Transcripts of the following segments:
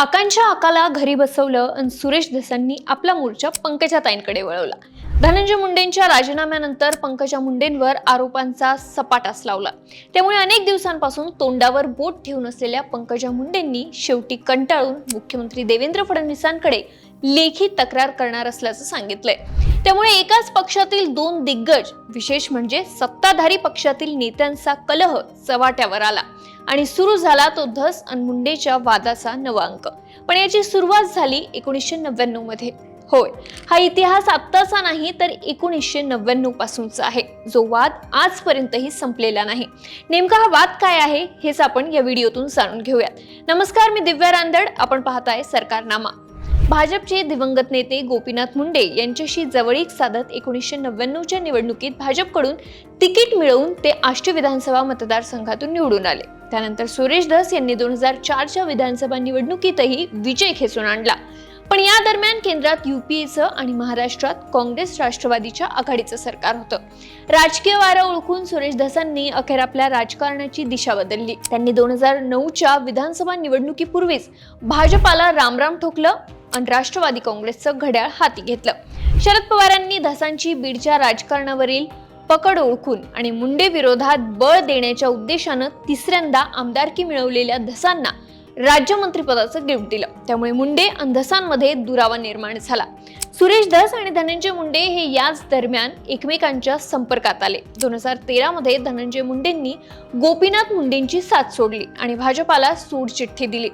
आकांक्षा आकाला घरी बसवलं आणि सुरेश देसांनी आपला मोर्चा पंकजा ताईंकडे वळवला. धनंजय मुंडेंच्या राजीनाम्यानंतर पंकजा मुंडेंवर आरोपांचा सपाटाच लावला. त्यामुळे अनेक दिवसांपासून तोंडावर बोट ठेवून असलेल्या पंकजा मुंडेंनी शेवटी कंटाळून मुख्यमंत्री देवेंद्र फडणवीसांकडे लेखी तक्रार करणार असल्याचं सांगितलंय. त्यामुळे एकाच पक्षातील दोन दिग्गज विशेष म्हणजे सत्ताधारी पक्षातील नेत्यांचा कलह चव्हाट्यावर आला. आणि सुरू झाला तो धस आणि मुंडेच्या वादाचा नवा अंक पण याची सुरुवात झाली एकोणीसशे नव्याण्णवमध्ये. होय हा इतिहास आत्ताचा नाही तर एकोणीसशे नव्याण्णव पासूनचा आहे. जो वाद आजपर्यंतही संपलेला नाही. नेमका हा वाद काय आहे हेच आपण या व्हिडिओतून जाणून घेऊयात. नमस्कार मी दिव्या रांदड आपण पाहताय सरकारनामा. भाजपचे दिवंगत नेते गोपीनाथ मुंडे यांच्याशी जवळीक साधत एकोणीसशे नव्याण्णवच्या निवडणुकीत भाजपकडून तिकीट मिळवून ते आष्टी विधानसभा मतदारसंघातून निवडून आले. त्यानंतर सुरेश धस यांनी दोन हजार चारच्या विधानसभा निवडणुकीतही विजय खेचून आणला. पण या दरम्यान केंद्रात युपीएचं आणि महाराष्ट्रात काँग्रेस राष्ट्रवादीच्या आघाडीचं सरकार होतं. राजकीय वारं ओळखून सुरेश धसांनी अखेर आपल्या राजकारणाची दिशा बदलली. त्यांनी दोन हजार नऊच्या विधानसभा निवडणुकीपूर्वीच भाजपाला रामराम ठोकलं आणि राष्ट्रवादी काँग्रेसचं घड्याळ हाती घेतलं. शरद पवारांनी धसांची बीडच्या राजकारणावरील पकड ओळखून आणि मुंडे विरोधात बळ देण्याच्या उद्देशानं तिसऱ्यांदा आमदारकी मिळवलेल्या धसांना राज्यमंत्रीपदाचं गिफ्ट दिलं. त्यामुळे मुंडे अंधसांमध्ये दुरावा निर्माण झाला. सुरेश धस आणि धनंजय मुंडे हे याच दरम्यान एकमेकांच्या संपर्कात आले. दोन हजार तेरामध्ये धनंजय मुंडेंनी गोपीनाथ मुंडेंची साथ सोडली आणि भाजपाला सूडचिठ्ठी दिली.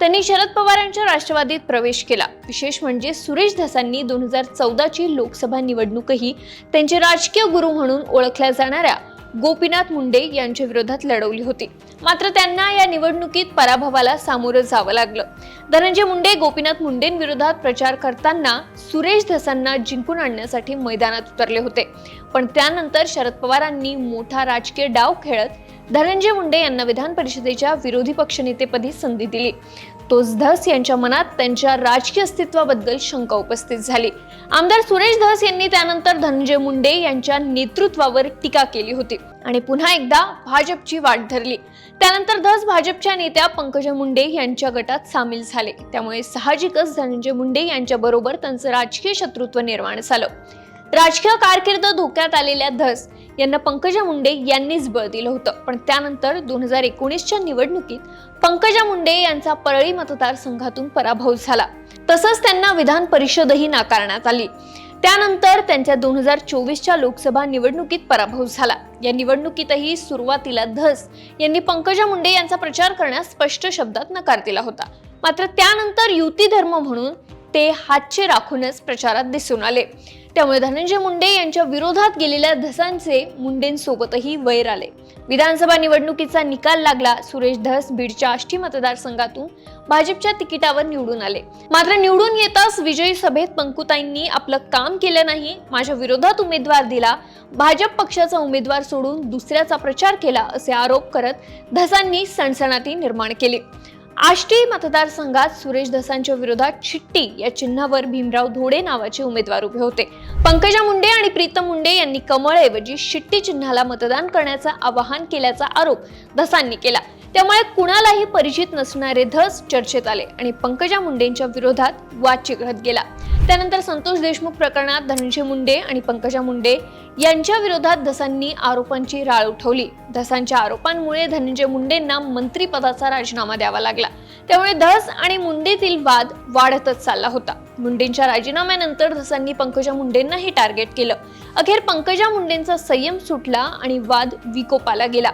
त्यांनी शरद पवारांच्या राष्ट्रवादीत प्रवेश केला. विशेष म्हणजे सुरेश धसांनी दोन हजार चौदाची लोकसभा निवडणूकही त्यांचे राजकीय गुरु म्हणून ओळखल्या जाणाऱ्या गोपीनाथ मुंडे यांच्या विरोधात लढवली होती. मात्र त्यांना या निवडणुकीत पराभवाला सामोरं जावं लागलं. धनंजय मुंडे गोपीनाथ मुंडेंविरोधात प्रचार करताना सुरेश धसांना जिंकून आणण्यासाठी मैदानात उतरले होते. पण त्यानंतर शरद पवारांनी मोठा राजकीय डाव खेळत धनंजय मुंडे यांना विधान परिषदेच्या विरोधी पक्षनेतेपदी संधी दिली. तोच धस यांच्या मनात त्यांच्या राजकीय अस्तित्वाबद्दल शंका उपस्थित झाली. आमदार सुरेश धस यांनी त्यानंतर धनंजय मुंडे यांच्या नेतृत्वावर टीका केली होती आणि पुन्हा एकदा भाजपची वाट धरली. त्यानंतर धस भाजपच्या नेत्या पंकजा मुंडे यांच्या गटात सामील झाले. त्यामुळे साहजिकच धनंजय मुंडे यांच्या बरोबर त्यांचं राजकीय शत्रुत्व निर्माण झालं. राजकीय कारकीर्द धोक्यात आलेल्या धस यांना पंकजा मुंडे यांनीच बळ दिलं होतं. पण त्यानंतर दोन हजार एकोणीसच्या निवडणुकीत पंकजा मुंडे यांचा परळी मतदारसंघातून पराभव झाला. तसंच त्यांना विधान परिषदही नाकारण्यात आली. त्यानंतर त्यांच्या दोन हजार चोवीसच्या लोकसभा निवडणुकीत पराभव झाला. या निवडणुकीतही सुरुवातीला धस यांनी पंकजा मुंडे यांचा प्रचार करण्यास स्पष्ट शब्दात नकार दिला होता. मात्र त्यानंतर युती धर्म म्हणून ते हातचे राखूनच प्रचारात दिसून आले. त्यामुळे धनंजय मुंडे यांच्या विरोधात गेलेल्या धसांचे मुंडेंसोबतही वैर आले. विधानसभा निवडणुकीचा निकाल लागला सुरेश धस बीडच्या आष्टी मतदारसंघातून भाजपच्या तिकिटावर निवडून आले. मात्र निवडून येताच विजयी सभेत पंकुताईंनी आपलं काम केलं नाही माझ्या विरोधात उमेदवार दिला भाजप पक्षाचा उमेदवार सोडून दुसऱ्याचा प्रचार केला असे आरोप करत धसांनी सणसणाटी निर्माण केली. आष्टी मतदारसंघात सुरेश धसांच्या विरोधात चिट्टी या चिन्हावर भीमराव धोडे नावाचे उमेदवार उभे होते. पंकजा मुंडे आणि प्रीतम मुंडे यांनी कमळऐवजी शिट्टी चिन्हाला मतदान करण्याचं आवाहन केल्याचा आरोप धसांनी केला. त्यामुळे कुणालाही परिचित नसणारे धस चर्चेत आले आणि पंकजा मुंडेंच्या विरोधात वाद चिघळत गेला. त्यानंतर संतोष देशमुख प्रकरणात धनंजय मुंडे आणि पंकजा मुंडे यांच्या विरोधात धसांनी आरोपांची राळ उठवली. धसांच्या आरोपांमुळे धनंजय मुंडेंना मंत्रीपदाचा राजीनामा द्यावा लागला. त्यामुळे धस आणि मुंडेतील वाद वाढतच चालला होता. मुंडेंच्या राजीनाम्यानंतर धसांनी पंकजा मुंडेंनाही टार्गेट केलं. अखेर पंकजा मुंडेंचा संयम सुटला आणि वाद विकोपाला गेला.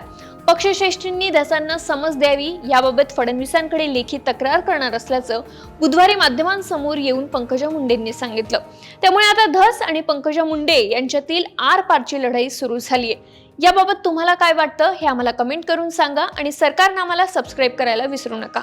पक्षश्रेष्ठींनी धसांना समज द्यावी याबाबत फडणवीसांकडे लेखी तक्रार करणार असल्याचं बुधवारी माध्यमांसमोर येऊन पंकजा मुंडेंनी सांगितलं. त्यामुळे आता धस आणि पंकजा मुंडे यांच्यातील आर पारची लढाई सुरू झाली आहे याबाबत तुम्हाला काय वाटतं हे आम्हाला कमेंट करून सांगा आणि सरकारनामाला सबस्क्राईब करायला विसरू नका.